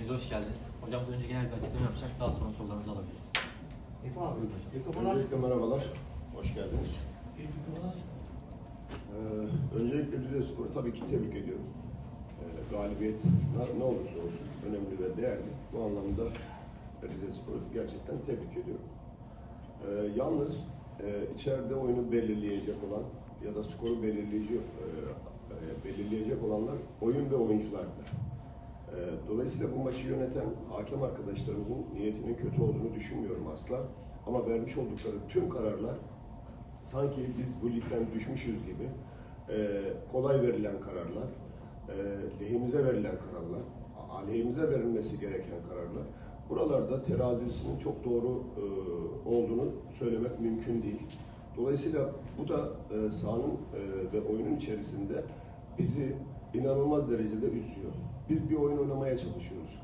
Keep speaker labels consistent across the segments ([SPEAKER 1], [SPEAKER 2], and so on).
[SPEAKER 1] Biz hoş geldiniz. Hocam önce genel bir açıklama yapacak. Daha sonra sorularınızı alabiliriz.
[SPEAKER 2] Aç.
[SPEAKER 3] Öncelikle merhabalar, hoş geldiniz. Ee, öncelikle Rize Spor'u tabii ki tebrik ediyorum. Ee, galibiyet ne, olursa olsun önemli ve değerli. Bu anlamda Rize Spor'u gerçekten tebrik ediyorum. Ee, yalnız e, içeride oyunu belirleyecek olan ya da skoru belirleyici, e, e, belirleyecek olanlar oyun ve oyunculardır. Ee, Dolayısıyla bu maçı yöneten hakem arkadaşlarımızın niyetinin kötü olduğunu düşünmüyorum asla. Ama vermiş oldukları tüm kararlar sanki biz bu ligden düşmüşüz gibi e, kolay verilen kararlar, e, lehimize verilen kararlar, aleyhimize verilmesi gereken kararlar. Buralarda terazisinin çok doğru e, olduğunu söylemek mümkün değil. Dolayısıyla bu da e, sahanın ve oyunun içerisinde bizi inanılmaz derecede üzüyor. Biz bir oyun oynamaya çalışıyoruz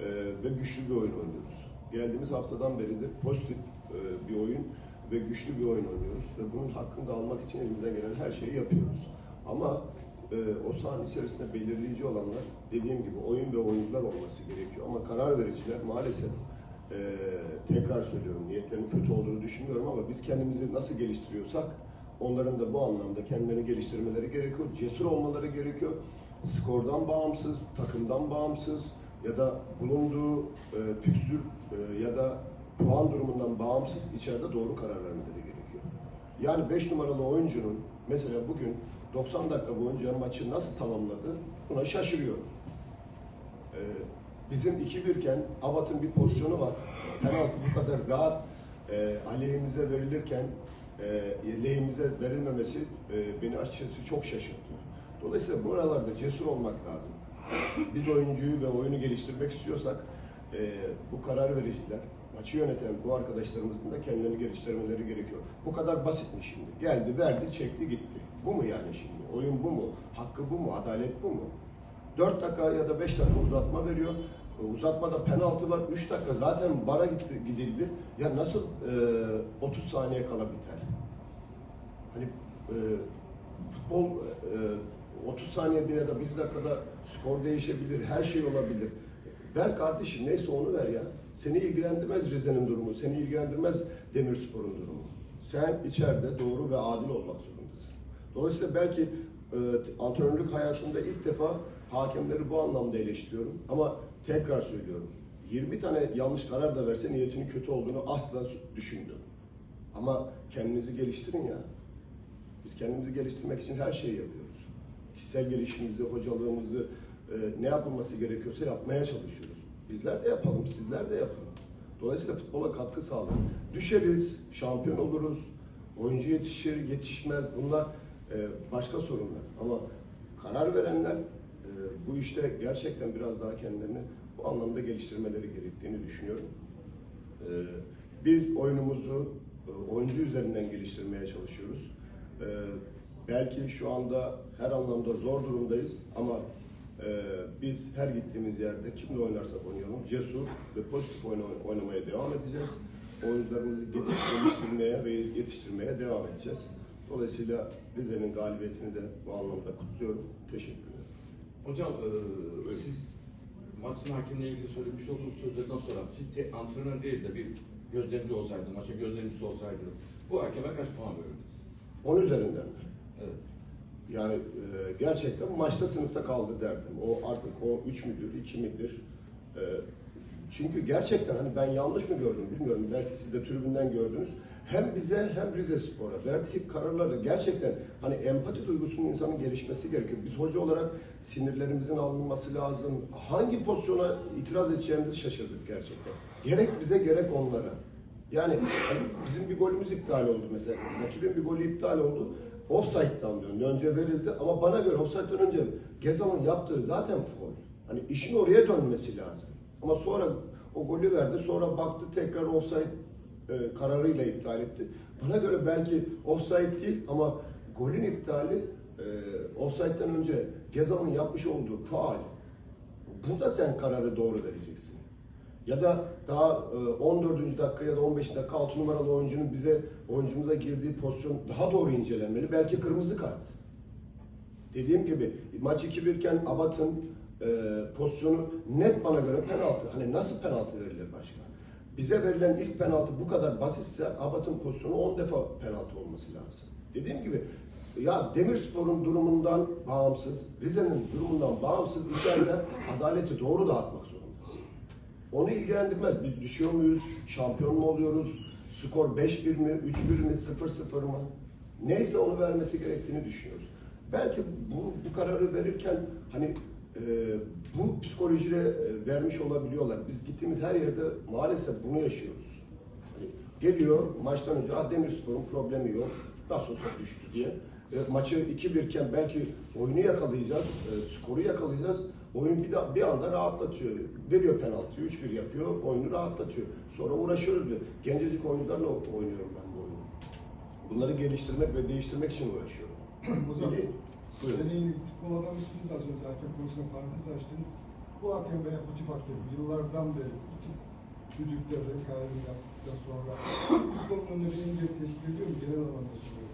[SPEAKER 3] e, ve güçlü bir oyun oynuyoruz. Geldiğimiz haftadan beridir pozitif e, bir oyun ve güçlü bir oyun oynuyoruz ve bunun hakkını da almak için elimizden gelen her şeyi yapıyoruz. Ama e, o sahanın içerisinde belirleyici olanlar dediğim gibi oyun ve oyuncular olması gerekiyor. Ama karar vericiler maalesef e, tekrar söylüyorum niyetlerinin kötü olduğunu düşünmüyorum ama biz kendimizi nasıl geliştiriyorsak onların da bu anlamda kendilerini geliştirmeleri gerekiyor. Cesur olmaları gerekiyor. Skordan bağımsız, takımdan bağımsız ya da bulunduğu e, fikstür e, ya da puan durumundan bağımsız içeride doğru karar vermeleri gerekiyor. Yani 5 numaralı oyuncunun mesela bugün 90 dakika boyunca maçı nasıl tamamladı buna şaşırıyorum. Ee, bizim 2-1 iken Abat'ın bir pozisyonu var. Penaltı bu kadar rahat e, aleyhimize verilirken e, lehimize verilmemesi e, beni açıkçası çok şaşırtıyor. Dolayısıyla buralarda cesur olmak lazım. Biz oyuncuyu ve oyunu geliştirmek istiyorsak e, bu karar vericiler, maçı yöneten bu arkadaşlarımızın da kendilerini geliştirmeleri gerekiyor. Bu kadar basit mi şimdi? Geldi, verdi, çekti, gitti. Bu mu yani şimdi? Oyun bu mu? Hakkı bu mu? Adalet bu mu? 4 dakika ya da 5 dakika uzatma veriyor. E, Uzatmada penaltı var. 3 dakika zaten bara gitti, gidildi. Ya nasıl e, 30 saniye kala biter? Hani e, futbol e, 30 saniyede ya da 1 dakikada skor değişebilir, her şey olabilir. Ver kardeşim neyse onu ver ya. Seni ilgilendirmez Rize'nin durumu, seni ilgilendirmez Demirspor'un durumu. Sen içeride doğru ve adil olmak zorundasın. Dolayısıyla belki e, antrenörlük hayatımda ilk defa hakemleri bu anlamda eleştiriyorum. Ama tekrar söylüyorum. 20 tane yanlış karar da verse niyetinin kötü olduğunu asla düşünmüyorum. Ama kendinizi geliştirin ya. Biz kendimizi geliştirmek için her şeyi yapıyoruz. Kişisel gelişimimizi, hocalığımızı, e, ne yapılması gerekiyorsa yapmaya çalışıyoruz. Bizler de yapalım, sizler de yapın. Dolayısıyla futbola katkı sağlayın. Düşeriz, şampiyon oluruz, oyuncu yetişir, yetişmez. Bunlar e, başka sorunlar. Ama karar verenler e, bu işte gerçekten biraz daha kendilerini bu anlamda geliştirmeleri gerektiğini düşünüyorum. E, biz oyunumuzu e, oyuncu üzerinden geliştirmeye çalışıyoruz. E, belki şu anda her anlamda zor durumdayız ama e, biz her gittiğimiz yerde kimle oynarsak oynayalım cesur ve pozitif oyna- oynamaya devam edeceğiz. Oyuncularımızı geliştirmeye ve yetiştirmeye devam edeceğiz. Dolayısıyla Rize'nin galibiyetini de bu anlamda kutluyorum. Teşekkür ederim.
[SPEAKER 4] Hocam e, siz maçın hakemle ilgili söylemiş olduğunuz sözlerden sonra siz te, antrenör değil de bir gözlemci olsaydınız, maça gözlemcisi olsaydınız bu hakeme kaç puan verirdiniz?
[SPEAKER 3] 10 üzerinden? Yani e, gerçekten maçta sınıfta kaldı derdim. O artık o 3 müdür, 2 midir? E, çünkü gerçekten hani ben yanlış mı gördüm bilmiyorum. Belki siz de tribünden gördünüz. Hem bize hem Rize Spor'a verdiği kararlarda gerçekten hani empati duygusunun insanın gelişmesi gerekiyor. Biz hoca olarak sinirlerimizin alınması lazım. Hangi pozisyona itiraz edeceğimizi şaşırdık gerçekten. Gerek bize gerek onlara. Yani hani bizim bir golümüz iptal oldu mesela. Rakibin bir golü iptal oldu. Offside'dan döndü. Önce verildi ama bana göre offside'den önce Gezal'ın yaptığı zaten foul. Hani işin oraya dönmesi lazım. Ama sonra o golü verdi. Sonra baktı tekrar offside e, kararıyla iptal etti. Bana göre belki offside değil ama golün iptali e, offside'den önce Gezal'ın yapmış olduğu faal. Burada sen kararı doğru vereceksin. Ya da daha e, 14. dakika ya da 15. dakika 6 numaralı oyuncunun bize oyuncumuza girdiği pozisyon daha doğru incelenmeli. Belki kırmızı kart. Dediğim gibi maç 2-1 iken Abat'ın e, pozisyonu net bana göre penaltı. Hani nasıl penaltı verilir başka? Bize verilen ilk penaltı bu kadar basitse Abat'ın pozisyonu 10 defa penaltı olması lazım. Dediğim gibi ya Demirspor'un durumundan bağımsız, Rize'nin durumundan bağımsız içeride adaleti doğru dağıtmak zorundasın. Onu ilgilendirmez. Biz düşüyor muyuz? Şampiyon mu oluyoruz? Skor 5-1 mi? 3-1 mi? 0-0 mı? Neyse onu vermesi gerektiğini düşünüyoruz. Belki bu, bu kararı verirken hani e, bu psikolojiyle e, vermiş olabiliyorlar. Biz gittiğimiz her yerde maalesef bunu yaşıyoruz. Hani geliyor maçtan önce "Aa, Demirspor'un problemi yok. Nasıl olsa düştü diye. E, maçı 2-1 iken belki oyunu yakalayacağız, e, skoru yakalayacağız. Oyun bir, da, bir anda rahatlatıyor. Veriyor penaltıyı, 3-1 yapıyor, oyunu rahatlatıyor. Sonra uğraşıyoruz diyor. Gencecik oyuncularla oynuyorum ben bu oyunu. Bunları geliştirmek ve değiştirmek için uğraşıyorum.
[SPEAKER 5] Hocam, deneyimli futbol adamısınız az önce hakem konusunda parantez açtınız. Bu hakem veya bu tip hakem yıllardan beri bu tip düdükleri kararını yaptıktan sonra futbolun önüne bir teşkil ediyor mu? Genel anlamda soruyorum.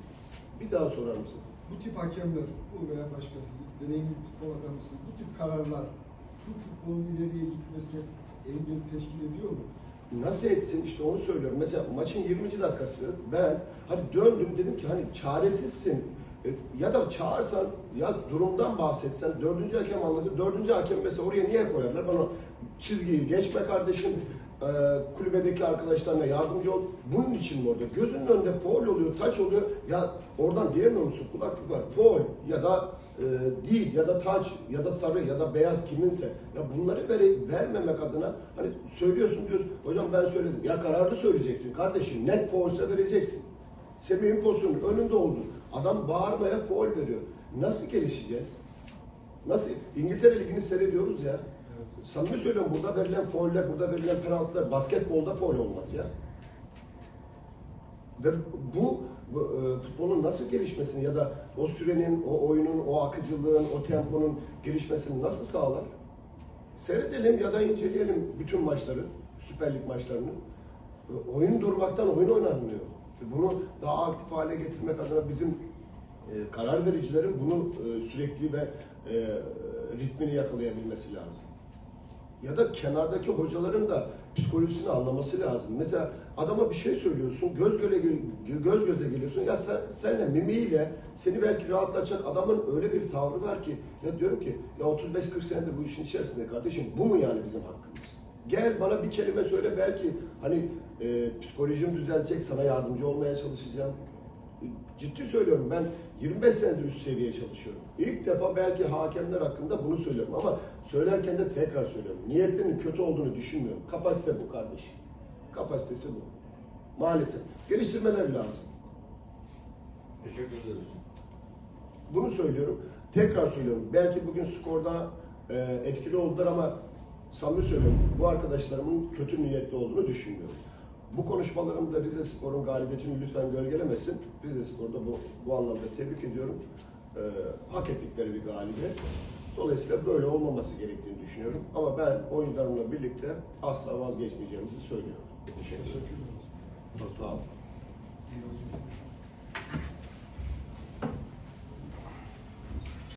[SPEAKER 3] Bir daha sorar mısın?
[SPEAKER 5] Bu tip hakemler, bu veya başkası, deneyimli futbol adamısınız. Bu tip kararlar Türk futbolunun ileriye gitmesine engel teşkil ediyor mu?
[SPEAKER 3] Nasıl etsin işte onu söylüyorum. Mesela maçın 20. dakikası ben hani döndüm dedim ki hani çaresizsin. E, Ya da çağırsan ya durumdan bahsetsen dördüncü hakem anlatır. Dördüncü hakem mesela oraya niye koyarlar? Bana çizgiyi geçme kardeşim. E, kulübedeki arkadaşlarına yardımcı ol. Bunun için mi orada? Gözünün önünde foul oluyor, taç oluyor. Ya oradan diyemiyor musun? Kulaklık var. Foul ya da e, değil ya da taç ya da sarı ya da beyaz kiminse. Ya bunları vere, vermemek adına hani söylüyorsun diyorsun. Hocam ben söyledim. Ya kararlı söyleyeceksin kardeşim. Net foulse vereceksin. Semih'in pozisyonun önünde oldu. Adam bağırmaya foul veriyor. Nasıl gelişeceğiz? Nasıl? İngiltere Ligi'ni seyrediyoruz ya. Samimi söylüyorum burada verilen fauller, burada verilen penaltılar basketbolda faul olmaz ya. Ve bu, bu e, futbolun nasıl gelişmesini ya da o sürenin, o oyunun, o akıcılığın, o temponun gelişmesini nasıl sağlar? Seyredelim ya da inceleyelim bütün maçları, Süper Lig maçlarını. E, Oyun durmaktan oyun oynanmıyor. E, Bunu daha aktif hale getirmek adına bizim e, karar vericilerin bunu e, sürekli ve e, ritmini yakalayabilmesi lazım. Ya da kenardaki hocaların da psikolojisini anlaması lazım. Mesela adama bir şey söylüyorsun, göz göze göz göze geliyorsun. Ya sen senle mimiğiyle seni belki rahatlatacak adamın öyle bir tavrı var ki ya diyorum ki ya 35-40 senedir bu işin içerisinde kardeşim bu mu yani bizim hakkımız? Gel bana bir kelime söyle belki hani e, psikolojim düzelecek, sana yardımcı olmaya çalışacağım. Ciddi söylüyorum ben 25 senedir üst seviye çalışıyorum. İlk defa belki hakemler hakkında bunu söylüyorum ama söylerken de tekrar söylüyorum. Niyetinin kötü olduğunu düşünmüyorum. Kapasite bu kardeşim. Kapasitesi bu. Maalesef. Geliştirmeler lazım.
[SPEAKER 4] Teşekkür ederiz hocam.
[SPEAKER 3] Bunu söylüyorum. Tekrar söylüyorum. Belki bugün skorda e, etkili oldular ama samimi söylüyorum. Bu arkadaşlarımın kötü niyetli olduğunu düşünmüyorum. Bu konuşmalarımda Rize Spor'un galibiyetini lütfen gölgelemesin. Rize Spor'da bu, bu anlamda tebrik ediyorum. E, hak ettikleri bir galibiyet. Dolayısıyla böyle olmaması gerektiğini düşünüyorum. Ama ben oyuncularımla birlikte asla vazgeçmeyeceğimizi söylüyorum. Teşekkür ederim. Sağ olun.